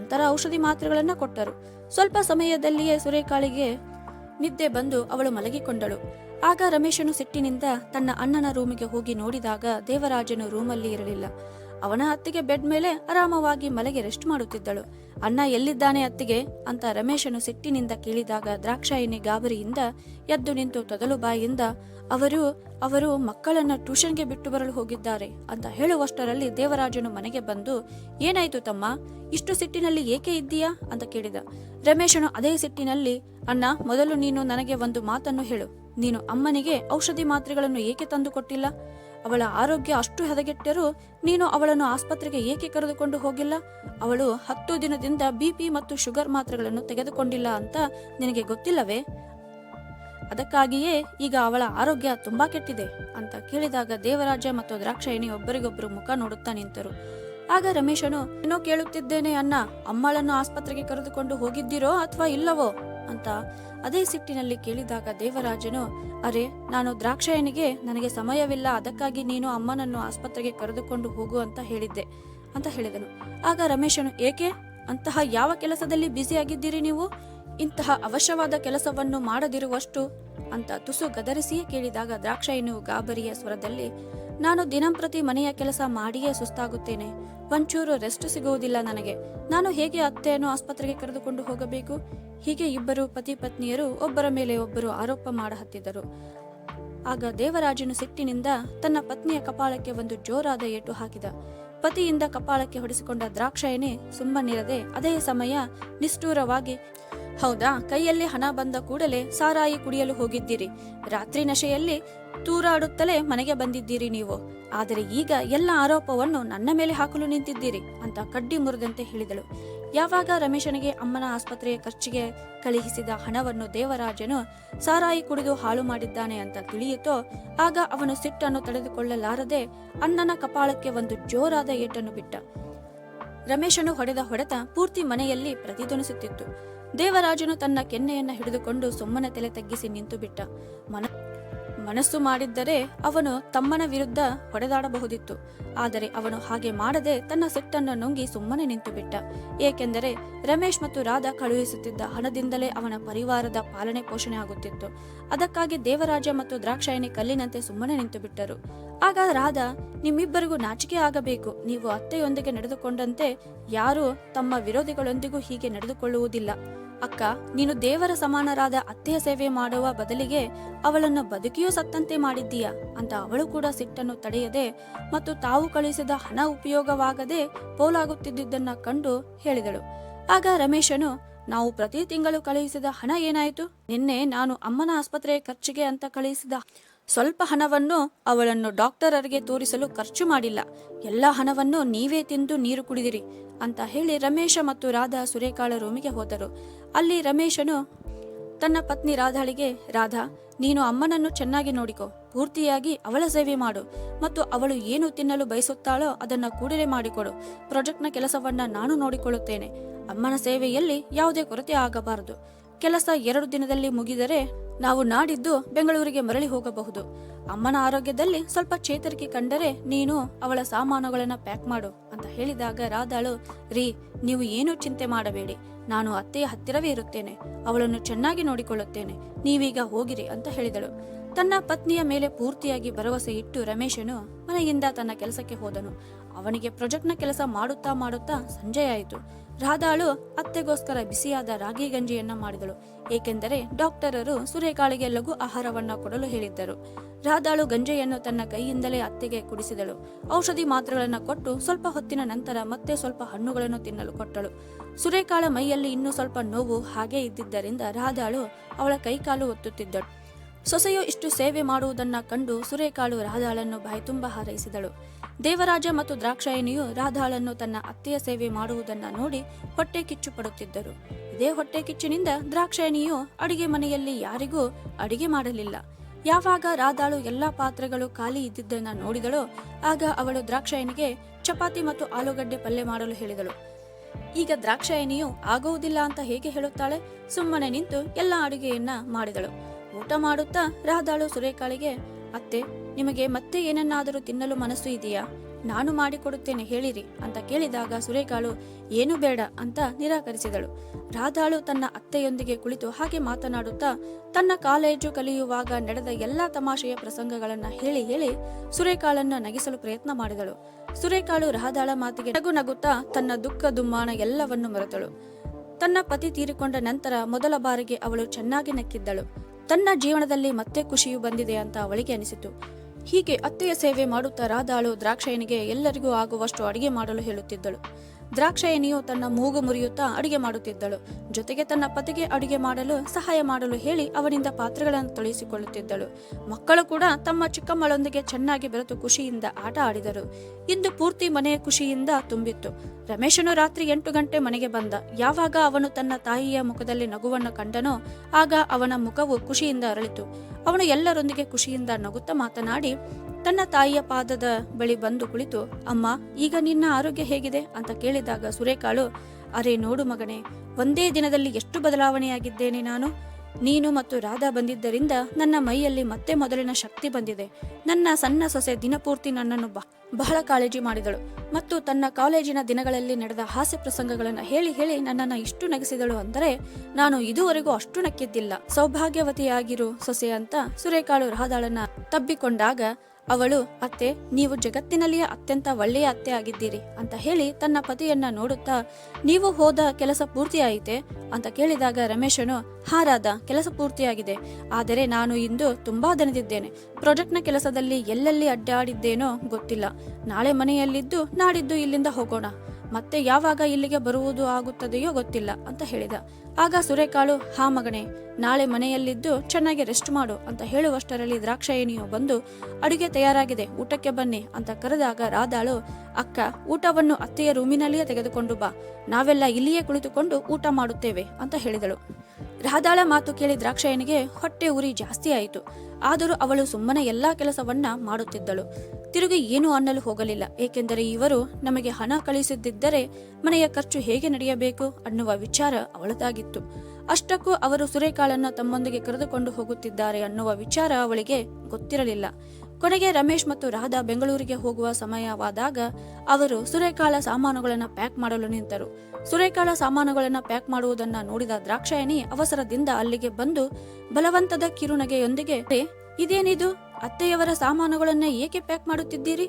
ನಂತರ ಔಷಧಿ ಮಾತ್ರೆಗಳನ್ನು ಕೊಟ್ಟರು. ಸ್ವಲ್ಪ ಸಮಯದಲ್ಲಿಯೇ ಸುರೇಕಾಳಿಗೆ ನಿದ್ದೆ ಬಂದು ಅವಳು ಮಲಗಿಕೊಂಡಳು. ಆಗ ರಮೇಶನು ಸಿಟ್ಟಿನಿಂದ ತನ್ನ ಅಣ್ಣನ ರೂಮಿಗೆ ಹೋಗಿ ನೋಡಿದಾಗ ದೇವರಾಜನು ರೂಮಲ್ಲಿ ಇರಲಿಲ್ಲ. ಅವನ ಅತ್ತಿಗೆ ಬೆಡ್ ಮೇಲೆ ಆರಾಮವಾಗಿ ಮಲಗಿ ರೆಸ್ಟ್ ಮಾಡುತ್ತಿದ್ದಳು. ಅಣ್ಣ ಎಲ್ಲಿದ್ದಾನೆ ಅತ್ತಿಗೆ? ಅಂತ ರಮೇಶನು ಸಿಟ್ಟಿನಿಂದ ಕೇಳಿದಾಗ ದ್ರಾಕ್ಷಾಯಿನಿ ಗಾಬರಿಯಿಂದ ಎದ್ದು ನಿಂತು ತೊದಲು ಬಾಯಿಂದ ಅವರು ಅವರು ಮಕ್ಕಳನ್ನ ಟ್ಯೂಷನ್ಗೆ ಬಿಟ್ಟು ಬರಲು ಹೋಗಿದ್ದಾರೆ ಅಂತ ಹೇಳುವಷ್ಟರಲ್ಲಿ ದೇವರಾಜನು ಮನೆಗೆ ಬಂದು, ಏನಾಯ್ತು ತಮ್ಮ? ಇಷ್ಟು ಸಿಟ್ಟಿನಲ್ಲಿ ಏಕೆ ಇದ್ದೀಯಾ? ಅಂತ ಕೇಳಿದ. ರಮೇಶನು ಅದೇ ಸಿಟ್ಟಿನಲ್ಲಿ, ಅಣ್ಣ, ಮೊದಲು ನೀನು ನನಗೆ ಒಂದು ಮಾತನ್ನು ಹೇಳು. ನೀನು ಅಮ್ಮನಿಗೆ ಔಷಧಿ ಮಾತ್ರೆಗಳನ್ನು ಏಕೆ ತಂದು ಕೊಟ್ಟಿಲ್ಲ? ಅವಳ ಆರೋಗ್ಯ ಅಷ್ಟು ಹದಗೆಟ್ಟರೂ ನೀನು ಅವಳನ್ನು ಆಸ್ಪತ್ರೆಗೆ ಏಕೆ ಕರೆದುಕೊಂಡು ಹೋಗಿಲ್ಲ? ಅವಳು ಹತ್ತು ದಿನದಿಂದ ಬಿಪಿ ಮತ್ತು ಶುಗರ್ ಮಾತ್ರೆಗಳನ್ನು ತೆಗೆದುಕೊಂಡಿಲ್ಲ ಅಂತ ನಿನಗೆ ಗೊತ್ತಿಲ್ಲವೇ? ಅದಕ್ಕಾಗಿಯೇ ಈಗ ಅವಳ ಆರೋಗ್ಯ ತುಂಬಾ ಕೆಟ್ಟಿದೆ ಅಂತ ಕೇಳಿದಾಗ ದೇವರಾಜ ಮತ್ತು ದ್ರಾಕ್ಷಾಯಿಣಿ ಒಬ್ಬರಿಗೊಬ್ಬರು ಮುಖ ನೋಡುತ್ತಾ ನಿಂತರು. ಆಗ ರಮೇಶನು, ಏನೋ ಕೇಳುತ್ತಿದ್ದೇನೆ ಅಣ್ಣ, ಅಮ್ಮಳನ್ನು ಆಸ್ಪತ್ರೆಗೆ ಕರೆದುಕೊಂಡು ಹೋಗಿದ್ದೀರೋ ಅಥವಾ ಇಲ್ಲವೋ? ಅಂತ ಅದೇ ಸಿಟ್ಟಿನಲ್ಲಿ ಕೇಳಿದಾಗ ದೇವರಾಜನು ಅರೆ, ನಾನು ದ್ರಾಕ್ಷಾಯಣಿಗೆ ನನಗೆ ಸಮಯವಿಲ್ಲ, ಅದಕ್ಕಾಗಿ ನೀನು ಅಮ್ಮನನ್ನು ಆಸ್ಪತ್ರೆಗೆ ಕರೆದುಕೊಂಡು ಹೋಗು ಅಂತ ಹೇಳಿದ್ದೆ ಅಂತ ಹೇಳಿದನು. ಆಗ ರಮೇಶನು, ಏಕೆ? ಅಂತಹ ಯಾವ ಕೆಲಸದಲ್ಲಿ ಬ್ಯುಸಿಯಾಗಿದ್ದೀರಿ ನೀವು? ಇಂತಹ ಅವಶ್ಯವಾದ ಕೆಲಸವನ್ನು ಮಾಡದಿರುವಷ್ಟು ಅಂತ ತುಸು ಗದರಿಸಿಯೇ ಕೇಳಿದಾಗ ದ್ರಾಕ್ಷಾಯಣಿಯು ಗಾಬರಿಯ ಸ್ವರದಲ್ಲಿ ನಾನು ದಿನಂಪ್ರತಿ ಮನೆಯ ಕೆಲಸ ಮಾಡಿಯೇ ಸುಸ್ತಾಗುತ್ತೇನೆ. ಒಂಚೂರು ರೆಸ್ಟ್ ಸಿಗುವುದಿಲ್ಲ ನನಗೆ. ನಾನು ಹೇಗೆ ಅತ್ತೆಯನ್ನು ಆಸ್ಪತ್ರೆಗೆ ಕರೆದುಕೊಂಡು ಹೋಗಬೇಕು? ಹೀಗೆ ಇಬ್ಬರು ಪತಿ ಪತ್ನಿಯರು ಒಬ್ಬರ ಮೇಲೆ ಒಬ್ಬರು ಆರೋಪ ಮಾಡಹತ್ತಿದ್ದರು. ಆಗ ದೇವರಾಜನು ಸಿಟ್ಟಿನಿಂದ ತನ್ನ ಪತ್ನಿಯ ಕಪಾಳಕ್ಕೆ ಒಂದು ಜೋರಾದ ಏಟು ಹಾಕಿದ. ಪತಿಯಿಂದ ಕಪಾಳಕ್ಕೆ ಹೊಡೆಸಿಕೊಂಡ ದ್ರಾಕ್ಷಾಯಣಿ ಸುಮ್ಮನಿರದೆ ಅದೇ ಸಮಯ ನಿಷ್ಠೂರವಾಗಿ, ಹೌದಾ, ಕೈಯಲ್ಲಿ ಹಣ ಬಂದ ಕೂಡಲೇ ಸಾರಾಯಿ ಕುಡಿಯಲು ಹೋಗಿದ್ದೀರಿ. ರಾತ್ರಿ ನಶೆಯಲ್ಲಿ ತೂರಾಡುತ್ತಲೇ ಮನೆಗೆ ಬಂದಿದ್ದೀರಿ ನೀವು. ಆದರೆ ಈಗ ಎಲ್ಲ ಆರೋಪವನ್ನು ನನ್ನ ಮೇಲೆ ಹಾಕಲು ನಿಂತಿದ್ದೀರಿ ಅಂತ ಕಡ್ಡಿ ಮುರಿದಂತೆ ಹೇಳಿದಳು. ಯಾವಾಗ ರಮೇಶನಿಗೆ ಅಮ್ಮನ ಆಸ್ಪತ್ರೆಯ ಖರ್ಚಿಗೆ ಕಳುಹಿಸಿದ ಹಣವನ್ನು ದೇವರಾಜನು ಸಾರಾಯಿ ಕುಡಿದು ಹಾಳು ಮಾಡಿದ್ದಾನೆ ಅಂತ ತಿಳಿಯಿತೋ ಆಗ ಅವನು ಸಿಟ್ಟನ್ನು ತಡೆದುಕೊಳ್ಳಲಾರದೆ ಅಣ್ಣನ ಕಪಾಳಕ್ಕೆ ಒಂದು ಜೋರಾದ ಏಟನ್ನು ಬಿಟ್ಟ. ರಮೇಶನು ಹೊಡೆದ ಹೊಡೆತ ಪೂರ್ತಿ ಮನೆಯಲ್ಲಿ ಪ್ರತಿಧ್ವನಿಸುತ್ತಿತ್ತು. ದೇವರಾಜನು ತನ್ನ ಕೆನ್ನೆಯನ್ನ ಹಿಡಿದುಕೊಂಡು ಸುಮ್ಮನೆ ತಲೆ ತಗ್ಗಿಸಿ ನಿಂತು ಬಿಟ್ಟ ಮನ ಮನಸ್ಸು ಮಾಡಿದ್ದರೆ ಅವನು ತಮ್ಮನ ವಿರುದ್ಧ ಹೊಡೆದಾಡಬಹುದಿತ್ತು. ಆದರೆ ಅವನು ಹಾಗೆ ಮಾಡದೆ ತನ್ನ ಸಿಟ್ಟನ್ನು ನುಂಗಿ ಸುಮ್ಮನೆ ನಿಂತು ಬಿಟ್ಟ ಏಕೆಂದರೆ ರಮೇಶ್ ಮತ್ತು ರಾಧಾ ಕಳುಹಿಸುತ್ತಿದ್ದ ಹಣದಿಂದಲೇ ಅವನ ಪರಿವಾರದ ಪಾಲನೆ ಪೋಷಣೆ ಆಗುತ್ತಿತ್ತು. ಅದಕ್ಕಾಗಿ ದೇವರಾಜ ಮತ್ತು ದ್ರಾಕ್ಷಾಯಣಿ ಕಲ್ಲಿನಂತೆ ಸುಮ್ಮನೆ ನಿಂತು ಬಿಟ್ಟರು ಆಗ ರಾಧಾ, ನಿಮ್ಮಿಬ್ಬರಿಗೂ ನಾಚಿಕೆ ಆಗಬೇಕು. ನೀವು ಅತ್ತೆಯೊಂದಿಗೆ ನಡೆದುಕೊಂಡಂತೆ ಯಾರೂ ತಮ್ಮ ವಿರೋಧಿಗಳೊಂದಿಗೂ ಹೀಗೆ ನಡೆದುಕೊಳ್ಳುವುದಿಲ್ಲ. ಅಕ್ಕ, ನೀನು ದೇವರ ಸಮಾನರಾದ ಅತ್ತೆಯ ಸೇವೆ ಮಾಡುವ ಬದಲಿಗೆ ಅವಳನ್ನು ಬದುಕಿಯೂ ಸತ್ತಂತೆ ಮಾಡಿದ್ದೀಯ ಅಂತ ಅವಳು ಕೂಡ ಸಿಟ್ಟನ್ನು ತಡೆಯದೆ ಮತ್ತು ತಾವು ಕಳಿಸಿದ ಹಣ ಉಪಯೋಗವಾಗದೆ ಪೋಲಾಗುತ್ತಿದ್ದುದನ್ನ ಕಂಡು ಹೇಳಿದಳು. ಆಗ ರಮೇಶನು, ನಾವು ಪ್ರತಿ ತಿಂಗಳು ಕಳುಹಿಸಿದ ಹಣ ಏನಾಯಿತು? ನಿನ್ನೆ ನಾನು ಅಮ್ಮನ ಆಸ್ಪತ್ರೆಯ ಖರ್ಚಿಗೆ ಅಂತ ಕಳುಹಿಸಿದ ಸ್ವಲ್ಪ ಹಣವನ್ನು ಅವಳನ್ನು ಡಾಕ್ಟರರಿಗೆ ತೋರಿಸಲು ಖರ್ಚು ಮಾಡಿಲ್ಲ. ಎಲ್ಲ ಹಣವನ್ನು ನೀವೇ ತಿಂದು ನೀರು ಕುಡಿದಿರಿ, ಅಂತ ಹೇಳಿ ರಮೇಶ ಮತ್ತು ರಾಧಾ ಸುರೇಕಾಳ ರೂಮಿಗೆ ಹೋದರು. ಅಲ್ಲಿ ರಮೇಶನು, ತನ್ನ ಪತ್ನಿ ರಾಧಾಳಿಗೆ, ರಾಧಾ, ನೀನು ಅಮ್ಮನನ್ನು ಚೆನ್ನಾಗಿ ನೋಡಿಕೊ, ಪೂರ್ತಿಯಾಗಿ ಅವಳ ಸೇವೆ ಮಾಡು, ಮತ್ತು ಅವಳು ಏನು ತಿನ್ನಲು ಬಯಸುತ್ತಾಳೋ ಅದನ್ನು ಕೂಡಲೇ ಮಾಡಿಕೊಡು, ಪ್ರಾಜೆಕ್ಟ್ನ ಕೆಲಸವನ್ನ ನಾನು ನೋಡಿಕೊಳ್ಳುತ್ತೇನೆ. ಅಮ್ಮನ ಸೇವೆಯಲ್ಲಿ ಯಾವುದೇ ಕೊರತೆ ಆಗಬಾರದು. ಕೆಲಸ ಎರಡು ದಿನದಲ್ಲಿ ಮುಗಿದರೆ ನಾವು ನಾಡಿದ್ದು ಬೆಂಗಳೂರಿಗೆ ಮರಳಿ ಹೋಗಬಹುದು. ಅಮ್ಮನ ಆರೋಗ್ಯದಲ್ಲಿ ಸ್ವಲ್ಪ ಚೇತರಿಕೆ ಕಂಡರೆ ನೀನು ಅವಳ ಸಾಮಾನುಗಳನ್ನ ಪ್ಯಾಕ್ ಮಾಡು ಅಂತ ಹೇಳಿದಾಗ ರಾಧಾಳು, ರೀ, ನೀವು ಏನು ಚಿಂತೆ ಮಾಡಬೇಡಿ. ನಾನು ಅತ್ತೆಯ ಹತ್ತಿರವೇ ಇರುತ್ತೇನೆ. ಅವಳನ್ನು ಚೆನ್ನಾಗಿ ನೋಡಿಕೊಳ್ಳುತ್ತೇನೆ. ನೀವೀಗ ಹೋಗಿರಿ ಅಂತ ಹೇಳಿದಳು. ತನ್ನ ಪತ್ನಿಯ ಮೇಲೆ ಪೂರ್ತಿಯಾಗಿ ಭರವಸೆ ಇಟ್ಟು ರಮೇಶನು ಮನೆಯಿಂದ ತನ್ನ ಕೆಲಸಕ್ಕೆ ಹೋದನು. ಅವನಿಗೆ ಪ್ರಾಜೆಕ್ಟ್ನ ಕೆಲಸ ಮಾಡುತ್ತಾ ಮಾಡುತ್ತಾ ಸಂಜೆಯಾಯಿತು ರಾಧಾಳು ಅತ್ತೆಗೋಸ್ಕರ ಬಿಸಿಯಾದ ರಾಗಿ ಗಂಜಿಯನ್ನ ಮಾಡಿದಳು. ಏಕೆಂದರೆ ಡಾಕ್ಟರರು ಸುರೇಕಾಳಿಗೆ ಲಘು ಆಹಾರವನ್ನ ಕೊಡಲು ಹೇಳಿದ್ದರು. ರಾಧಾಳು ಗಂಜೆಯನ್ನು ತನ್ನ ಕೈಯಿಂದಲೇ ಅತ್ತೆಗೆ ಕುಡಿಸಿದಳು. ಔಷಧಿ ಮಾತ್ರೆಗಳನ್ನು ಕೊಟ್ಟು ಸ್ವಲ್ಪ ಹೊತ್ತಿನ ನಂತರ ಮತ್ತೆ ಸ್ವಲ್ಪ ಹಣ್ಣುಗಳನ್ನು ತಿನ್ನಲು ಕೊಟ್ಟಳು. ಸುರೇಕಾಳ ಮೈಯಲ್ಲಿ ಇನ್ನೂ ಸ್ವಲ್ಪ ನೋವು ಹಾಗೇ ಇದ್ದಿದ್ದರಿಂದ ರಾಧಾಳು ಅವಳ ಕೈಕಾಲು ಒತ್ತುತ್ತಿದ್ದಳು. ಸೊಸೆಯು ಇಷ್ಟು ಸೇವೆ ಮಾಡುವುದನ್ನ ಕಂಡು ಸುರೇಕಾಳು ರಾಧಾಳನ್ನು ಬಾಯ್ತುಂಬ ಹಾರೈಸಿದಳು. ದೇವರಾಜ ಮತ್ತು ದ್ರಾಕ್ಷಾಯಣಿಯು ರಾಧಾಳನ್ನು ತನ್ನ ಅತ್ತೆಯ ಸೇವೆ ಮಾಡುವುದನ್ನು ನೋಡಿ ಹೊಟ್ಟೆ ಕಿಚ್ಚು ಪಡುತ್ತಿದ್ದರು. ಇದೇ ಹೊಟ್ಟೆ ಕಿಚ್ಚಿನಿಂದ ದ್ರಾಕ್ಷಾಯಣಿಯು ಅಡಿಗೆ ಮನೆಯಲ್ಲಿ ಯಾರಿಗೂ ಅಡಿಗೆ ಮಾಡಲಿಲ್ಲ. ಯಾವಾಗ ರಾಧಾಳು ಎಲ್ಲಾ ಪಾತ್ರೆಗಳು ಖಾಲಿ ಇದ್ದಿದ್ದನ್ನು ನೋಡಿದಳೋ ಆಗ ಅವಳು ದ್ರಾಕ್ಷಾಯಣಿಗೆ ಚಪಾತಿ ಮತ್ತು ಆಲೂಗಡ್ಡೆ ಪಲ್ಯ ಮಾಡಲು ಹೇಳಿದಳು. ಈಗ ದ್ರಾಕ್ಷಾಯಣಿಯು ಆಗುವುದಿಲ್ಲ ಅಂತ ಹೇಗೆ ಹೇಳುತ್ತಾಳೆ? ಸುಮ್ಮನೆ ನಿಂತು ಎಲ್ಲ ಅಡುಗೆಯನ್ನ ಮಾಡಿದಳು. ಊಟ ಮಾಡುತ್ತಾ ರಾಧಾಳು ಸುರೇಕಾಳಿಗೆ, ಅತ್ತೆ ನಿಮಗೆ ಮತ್ತೆ ಏನನ್ನಾದರೂ ತಿನ್ನಲು ಮನಸ್ಸು ಇದೆಯಾ? ನಾನು ಮಾಡಿಕೊಡುತ್ತೇನೆ, ಹೇಳಿರಿ ಅಂತ ಕೇಳಿದಾಗ ಸುರೇಖಾಳು ಏನು ಬೇಡ ಅಂತ ನಿರಾಕರಿಸಿದಳು. ರಾಧಾಳು ತನ್ನ ಅತ್ತೆಯೊಂದಿಗೆ ಕುಳಿತು ಹಾಗೆ ಮಾತನಾಡುತ್ತಾ, ತನ್ನ ಕಾಲೇಜು ಕಲಿಯುವಾಗ ನಡೆದ ಎಲ್ಲಾ ತಮಾಷೆಯ ಪ್ರಸಂಗಗಳನ್ನ ಹೇಳಿ ಹೇಳಿ ಸುರೇಖಾಳನ್ನ ನಗಿಸಲು ಪ್ರಯತ್ನ ಮಾಡಿದಳು. ಸುರೇಖಾಳು ರಾಧಾಳ ಮಾತಿಗೆ ನಗು ನಗುತ್ತಾ ತನ್ನ ದುಃಖ ದುಮ್ಮಾನ ಎಲ್ಲವನ್ನು ಮರೆತಳು. ತನ್ನ ಪತಿ ತೀರಿಕೊಂಡ ನಂತರ ಮೊದಲ ಬಾರಿಗೆ ಅವಳು ಚೆನ್ನಾಗಿ ನಕ್ಕಿದ್ದಳು. ತನ್ನ ಜೀವನದಲ್ಲಿ ಮತ್ತೆ ಖುಷಿಯು ಬಂದಿದೆ ಅಂತ ಅವಳಿಗೆ ಅನಿಸಿತು. ಹೀಗೆ ಅತ್ತೆಯ ಸೇವೆ ಮಾಡುತ್ತಾ ರಾಧಾಳು ದ್ರಾಕ್ಷಾಯಣಿಗೆ ಎಲ್ಲರಿಗೂ ಆಗುವಷ್ಟು ಅಡಿಗೆ ಮಾಡಲು ಹೇಳುತ್ತಿದ್ದಳು. ದ್ರಾಕ್ಷಾಯಣಿಯು ತನ್ನ ಮೂಗು ಮುರಿಯುತ್ತಾ ಅಡಿಗೆ ಮಾಡುತ್ತಿದ್ದಳು. ಜೊತೆಗೆ ತನ್ನ ಪತಿಗೆ ಅಡಿಗೆ ಮಾಡಲು ಸಹಾಯ ಮಾಡಲು ಹೇಳಿ ಅವನಿಂದ ಪಾತ್ರೆಗಳನ್ನು ತೊಳೆಸಿಕೊಳ್ಳುತ್ತಿದ್ದಳು ಮಕ್ಕಳು ಕೂಡ ತಮ್ಮ ಚಿಕ್ಕಮ್ಮಳೊಂದಿಗೆ ಚೆನ್ನಾಗಿ ಬೆರೆತು ಖುಷಿಯಿಂದ ಆಟ ಆಡಿದರು. ಇಂದು ಪೂರ್ತಿ ಮನೆಯ ಖುಷಿಯಿಂದ ತುಂಬಿತ್ತು. ರಮೇಶನು ರಾತ್ರಿ ಎಂಟು ಗಂಟೆ ಮನೆಗೆ ಬಂದ. ಯಾವಾಗ ಅವನು ತನ್ನ ತಾಯಿಯ ಮುಖದಲ್ಲಿ ನಗುವನ್ನು ಕಂಡನೋ ಆಗ ಅವನ ಮುಖವು ಖುಷಿಯಿಂದ ಅರಳಿತು. ಅವನು ಎಲ್ಲರೊಂದಿಗೆ ಖುಷಿಯಿಂದ ನಗುತ್ತಾ ಮಾತನಾಡಿ, ತನ್ನ ತಾಯಿಯ ಪಾದದ ಬಳಿ ಬಂದು ಕುಳಿತು, ಅಮ್ಮ, ಈಗ ನಿನ್ನ ಆರೋಗ್ಯ ಹೇಗಿದೆ? ಅಂತ ಕೇಳಿದಾಗ ಸುರೇಕಾಳು ಅರೆ ನೋಡು ಮಗನೇ, ಒಂದೇ ದಿನದಲ್ಲಿ ಎಷ್ಟು ಬದಲಾವಣೆಯಾಗಿದ್ದೇನೆ ನಾನು? ನೀನು ಮತ್ತು ರಾಧಾ ಬಂದಿದ್ದರಿಂದ ನನ್ನ ಮೈಯಲ್ಲಿ ಮತ್ತೆ ಮೊದಲಿನ ಶಕ್ತಿ ಬಂದಿದೆ. ನನ್ನ ಸಣ್ಣ ಸೊಸೆ ದಿನಪೂರ್ತಿ ನನ್ನನ್ನು ಬಹಳ ಕಾಳಜಿ ಮಾಡಿದಳು ಮತ್ತು ತನ್ನ ಕಾಲೇಜಿನ ದಿನಗಳಲ್ಲಿ ನಡೆದ ಹಾಸ್ಯ ಪ್ರಸಂಗಗಳನ್ನು ಹೇಳಿ ಹೇಳಿ ನನ್ನನ್ನು ಇಷ್ಟು ನಗಿಸಿದಳು ಅಂದರೆ ನಾನು ಇದುವರೆಗೂ ಅಷ್ಟು ನಕ್ಕಿದ್ದಿಲ್ಲ. ಸೌಭಾಗ್ಯವತಿಯಾಗಿರು ಸೊಸೆ ಅಂತ ಸುರೇಕಾಳು ರಾಧಾಳನ್ನ ತಬ್ಬಿಕೊಂಡಾಗ ಅವಳು, ಅತ್ತೆ, ನೀವು ಜಗತ್ತಿನಲ್ಲಿಯೇ ಅತ್ಯಂತ ಒಳ್ಳೆಯ ಅತ್ತೆ ಆಗಿದ್ದೀರಿ ಅಂತ ಹೇಳಿ ತನ್ನ ಪತಿಯನ್ನ ನೋಡುತ್ತಾ, ನೀವು ಹೋದ ಕೆಲಸ ಪೂರ್ತಿಯಾಯಿತೆ ಅಂತ ಕೇಳಿದಾಗ ರಮೇಶನು ಹಾರಾದ ಕೆಲಸ ಪೂರ್ತಿಯಾಗಿದೆ ಆದರೆ ನಾನು ಇಂದು ತುಂಬಾ ದಣಿದಿದ್ದೇನೆ. ಪ್ರಾಜೆಕ್ಟ್ನ ಕೆಲಸದಲ್ಲಿ ಎಲ್ಲೆಲ್ಲಿ ಅಡ್ಡಾಡಿದ್ದೇನೋ ಗೊತ್ತಿಲ್ಲ. ನಾಳೆ ಮನೆಯಲ್ಲಿದ್ದು ನಾಡಿದ್ದು ಇಲ್ಲಿಂದ ಹೋಗೋಣ. ಮತ್ತೆ ಯಾವಾಗ ಇಲ್ಲಿಗೆ ಬರುವುದು ಆಗುತ್ತದೆಯೋ ಗೊತ್ತಿಲ್ಲ ಅಂತ ಹೇಳಿದ. ಆಗ ಸುರೇಕಾಳು, ಹಾ ಮಗನೇ, ನಾಳೆ ಮನೆಯಲ್ಲಿದ್ದು ಚೆನ್ನಾಗಿ ರೆಸ್ಟ್ ಮಾಡು ಅಂತ ಹೇಳುವಷ್ಟರಲ್ಲಿ ದ್ರಾಕ್ಷಾಯಿಣಿಯು ಬಂದು, ಅಡುಗೆ ತಯಾರಾಗಿದೆ, ಊಟಕ್ಕೆ ಬನ್ನಿ ಅಂತ ಕರೆದಾಗ ರಾಧಾಳು, ಅಕ್ಕ, ಊಟವನ್ನು ಅತ್ತೆಯ ರೂಮಿನಲ್ಲಿಯೇ ತೆಗೆದುಕೊಂಡು ಬಾ. ನಾವೆಲ್ಲ ಇಲ್ಲಿಯೇ ಕುಳಿತುಕೊಂಡು ಊಟ ಮಾಡುತ್ತೇವೆ ಅಂತ ಹೇಳಿದಳು. ರಾಧಾಳ ಮಾತು ಕೇಳಿ ದ್ರಾಕ್ಷಾಯಣಿಗೆ ಹೊಟ್ಟೆ ಉರಿ ಜಾಸ್ತಿ ಆಯಿತು. ಆದರೂ ಅವಳು ಸುಮ್ಮನೆ ಎಲ್ಲಾ ಕೆಲಸವನ್ನ ಮಾಡುತ್ತಿದ್ದಳು. ತಿರುಗಿ ಏನೂ ಅನ್ನಲು ಹೋಗಲಿಲ್ಲ. ಏಕೆಂದರೆ ಇವರು ನಮಗೆ ಹಣ ಕಳಿಸಿದ್ದರೆ ಮನೆಯ ಖರ್ಚು ಹೇಗೆ ನಡೆಯಬೇಕು ಅನ್ನುವ ವಿಚಾರ ಅವಳದಾಗಿತ್ತು. ಅಷ್ಟಕ್ಕೂ ಅವರು ಸುರೇಕಾಳನ್ನ ತಮ್ಮೊಂದಿಗೆ ಕರೆದುಕೊಂಡು ಹೋಗುತ್ತಿದ್ದಾರೆ ಅನ್ನುವ ವಿಚಾರ ಅವಳಿಗೆ ಗೊತ್ತಿರಲಿಲ್ಲ. ಕೊನೆಗೆ ರಮೇಶ್ ಮತ್ತು ರಾಧಾ ಬೆಂಗಳೂರಿಗೆ ಹೋಗುವ ಸಮಯವಾದಾಗ ಅವರು ಸುರೇಕಾಳ ಸಾಮಾನುಗಳನ್ನು ಪ್ಯಾಕ್ ಮಾಡಲು ನಿಂತರು. ಸುರೇಕಾಳ ಸಾಮಾನುಗಳನ್ನು ಪ್ಯಾಕ್ ಮಾಡುವುದನ್ನ ನೋಡಿದ ದ್ರಾಕ್ಷಾಯಣಿ ಅವಸರದಿಂದ ಅಲ್ಲಿಗೆ ಬಂದು ಬಲವಂತದ ಕಿರುನಗೆಯೊಂದಿಗೆ "ಏ, ಇದೇನಿದು? ಅತ್ತೆಯವರ ಸಾಮಾನುಗಳನ್ನ ಏಕೆ ಪ್ಯಾಕ್ ಮಾಡುತ್ತಿದ್ದೀರಿ?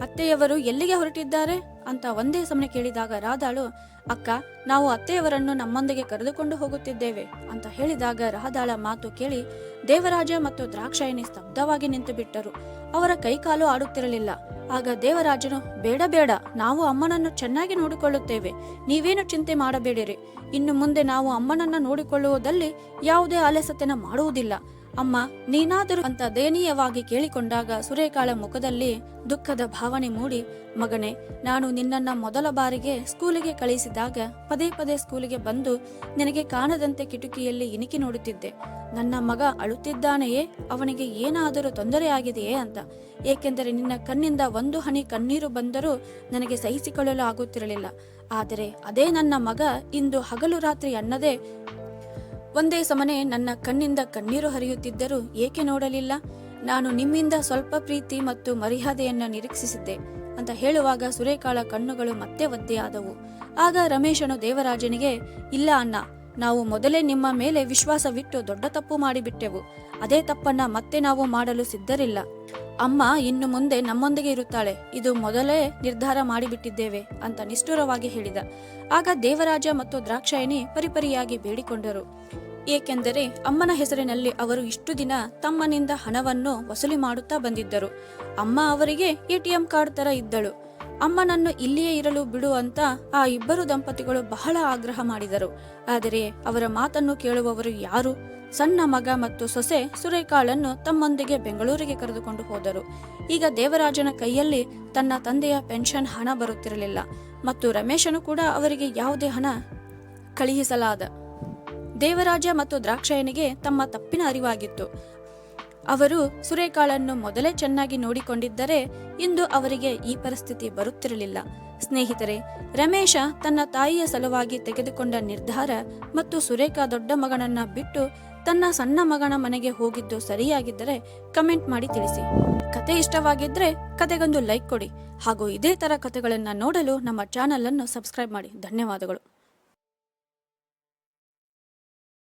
ಅತ್ತೆಯವರು ಎಲ್ಲಿಗೆ ಹೊರಟಿದ್ದಾರೆ? ಅಂತ ಒಂದೇ ಸಮನೆ ಕೇಳಿದಾಗ ರಾಧಾಳು, ಅಕ್ಕ, ನಾವು ಅತ್ತೆಯವರನ್ನು ನಮ್ಮೊಂದಿಗೆ ಕರೆದುಕೊಂಡು ಹೋಗುತ್ತಿದ್ದೇವೆ ಅಂತ ಹೇಳಿದಾಗ ರಾಧಾಳ ಮಾತು ಕೇಳಿ ದೇವರಾಜ ಮತ್ತು ದ್ರಾಕ್ಷಾಯಣಿ ಸ್ತಬ್ಧವಾಗಿ ನಿಂತು ಬಿಟ್ಟರು. ಅವರ ಕೈಕಾಲು ಆಡುತ್ತಿರಲಿಲ್ಲ. ಆಗ ದೇವರಾಜನು, ಬೇಡ ಬೇಡ, ನಾವು ಅಮ್ಮನನ್ನು ಚೆನ್ನಾಗಿ ನೋಡಿಕೊಳ್ಳುತ್ತೇವೆ. ನೀವೇನು ಚಿಂತೆ ಮಾಡಬೇಡಿರಿ. ಇನ್ನು ಮುಂದೆ ನಾವು ಅಮ್ಮನನ್ನ ನೋಡಿಕೊಳ್ಳುವುದಲ್ಲಿ ಯಾವುದೇ ಆಲಸ್ಯತೆನ ಮಾಡುವುದಿಲ್ಲ. ಅಮ್ಮ, ನೀನಾದರೂ ಅಂತ ದಯನೀಯವಾಗಿ ಕೇಳಿಕೊಂಡಾಗ ಸುರೇಖಾಳ ಮುಖದಲ್ಲಿ ದುಃಖದ ಭಾವನೆ ಮೂಡಿ, ಮಗನೇ, ನಾನು ನಿನ್ನನ್ನ ಮೊದಲ ಬಾರಿಗೆ ಸ್ಕೂಲಿಗೆ ಕಳಿಸಿದಾಗ ಪದೇ ಪದೇ ಸ್ಕೂಲಿಗೆ ಬಂದು ನಿನಗೆ ಕಾಣದಂತೆ ಕಿಟಕಿಯಲ್ಲಿ ಇಣಿಕಿ ನೋಡುತ್ತಿದ್ದೆ. ನನ್ನ ಮಗ ಅಳುತ್ತಿದ್ದಾನೆಯೇ? ಅವನಿಗೆ ಏನಾದರೂ ತೊಂದರೆಯಾಗಿದೆಯೇ ಅಂತ. ಏಕೆಂದರೆ ನಿನ್ನ ಕಣ್ಣಿಂದ ಒಂದು ಹನಿ ಕಣ್ಣೀರು ಬಂದರೂ ನನಗೆ ಸಹಿಸಿಕೊಳ್ಳಲು ಆಗುತ್ತಿರಲಿಲ್ಲ. ಆದರೆ ಅದೇ ನನ್ನ ಮಗ ಇಂದು ಹಗಲು ರಾತ್ರಿ ಅನ್ನದೇ ಒಂದೇ ಸಮನೆ ನನ್ನ ಕಣ್ಣಿಂದ ಕಣ್ಣೀರು ಹರಿಯುತ್ತಿದ್ದರೂ ಏಕೆ ನೋಡಲಿಲ್ಲ? ನಾನು ನಿಮ್ಮಿಂದ ಸ್ವಲ್ಪ ಪ್ರೀತಿ ಮತ್ತು ಮರ್ಯಾದೆಯನ್ನ ನಿರೀಕ್ಷಿಸಿದ್ದೆ ಅಂತ ಹೇಳುವಾಗ ಸುರೇಖಾಳ ಕಣ್ಣುಗಳು ಮತ್ತೆ ಒದ್ದೆಯಾದವು. ಆಗ ರಮೇಶನು ದೇವರಾಜನಿಗೆ, ಇಲ್ಲ ಅಣ್ಣ, ನಾವು ಮೊದಲೇ ನಿಮ್ಮ ಮೇಲೆ ವಿಶ್ವಾಸವಿಟ್ಟು ದೊಡ್ಡ ತಪ್ಪು ಮಾಡಿಬಿಟ್ಟೆವು. ಅದೇ ತಪ್ಪನ್ನ ಮತ್ತೆ ನಾವು ಮಾಡಲು ಸಿದ್ಧರಿಲ್ಲ. ಅಮ್ಮ ಇನ್ನು ಮುಂದೆ ನಮ್ಮೊಂದಿಗೆ ಇರುತ್ತಾಳೆ. ಇದು ಮೊದಲೇ ನಿರ್ಧಾರ ಮಾಡಿಬಿಟ್ಟಿದ್ದೇವೆ ಅಂತ ನಿಷ್ಠುರವಾಗಿ ಹೇಳಿದ. ಆಗ ದೇವರಾಜ ಮತ್ತು ದ್ರಾಕ್ಷಾಯಣಿ ಪರಿಪರಿಯಾಗಿ ಬೇಡಿಕೊಂಡರು. ಏಕೆಂದರೆ ಅಮ್ಮನ ಹೆಸರಿನಲ್ಲಿ ಅವರು ಇಷ್ಟು ದಿನ ತಮ್ಮನಿಂದ ಹಣವನ್ನು ವಸೂಲಿ ಮಾಡುತ್ತಾ ಬಂದಿದ್ದರು. ಅಮ್ಮ ಅವರಿಗೆ ಎಟಿಎಂ ಕಾರ್ಡ್ ತರ ಇದ್ದಳು. ಅಮ್ಮನನ್ನು ಇಲ್ಲಿಯೇ ಇರಲು ಬಿಡು ಅಂತ ಆ ಇಬ್ಬರು ದಂಪತಿಗಳು ಬಹಳ ಆಗ್ರಹ ಮಾಡಿದರು. ಆದರೆ ಅವರ ಮಾತನ್ನು ಕೇಳುವವರು ಯಾರು? ಸಣ್ಣ ಮಗ ಮತ್ತು ಸೊಸೆ ಸುರೇಕಾಳನ್ನು ತಮ್ಮೊಂದಿಗೆ ಬೆಂಗಳೂರಿಗೆ ಕರೆದುಕೊಂಡು ಹೋದರು. ಈಗ ದೇವರಾಜನ ಕೈಯಲ್ಲಿ ತನ್ನ ತಂದೆಯ ಪೆನ್ಷನ್ ಹಣ ಬರುತ್ತಿರಲಿಲ್ಲ. ಮತ್ತು ರಮೇಶನು ಕೂಡ ಅವರಿಗೆ ಯಾವುದೇ ಹಣ ಕಳುಹಿಸಲಾದ ದೇವರಾಜ ಮತ್ತು ದ್ರಾಕ್ಷಾಯನಿಗೆ ತಮ್ಮ ತಪ್ಪಿನ ಅರಿವಾಗಿತ್ತು. ಅವರು ಸುರೇಕಾಳನ್ನು ಮೊದಲೇ ಚೆನ್ನಾಗಿ ನೋಡಿಕೊಂಡಿದ್ದರೆ ಇಂದು ಅವರಿಗೆ ಈ ಪರಿಸ್ಥಿತಿ ಬರುತ್ತಿರಲಿಲ್ಲ. ಸ್ನೇಹಿತರೆ, ರಮೇಶ ತನ್ನ ತಾಯಿಯ ಸಲುವಾಗಿ ತೆಗೆದುಕೊಂಡ ನಿರ್ಧಾರ ಮತ್ತು ಸುರೇಖಾ ದೊಡ್ಡ ಮಗನನ್ನ ಬಿಟ್ಟು ತನ್ನ ಸಣ್ಣ ಮಗನ ಮನೆಗೆ ಹೋಗಿದ್ದು ಸರಿಯಾಗಿದ್ದರೆ ಕಮೆಂಟ್ ಮಾಡಿ ತಿಳಿಸಿ. ಕತೆ ಇಷ್ಟವಾಗಿದ್ರೆ ಕತೆಗೊಂದು ಲೈಕ್ ಕೊಡಿ. ಹಾಗೂ ಇದೇ ಥರ ಕತೆಗಳನ್ನು ನೋಡಲು ನಮ್ಮ ಚಾನಲನ್ನು ಸಬ್ಸ್ಕ್ರೈಬ್ ಮಾಡಿ. ಧನ್ಯವಾದಗಳು.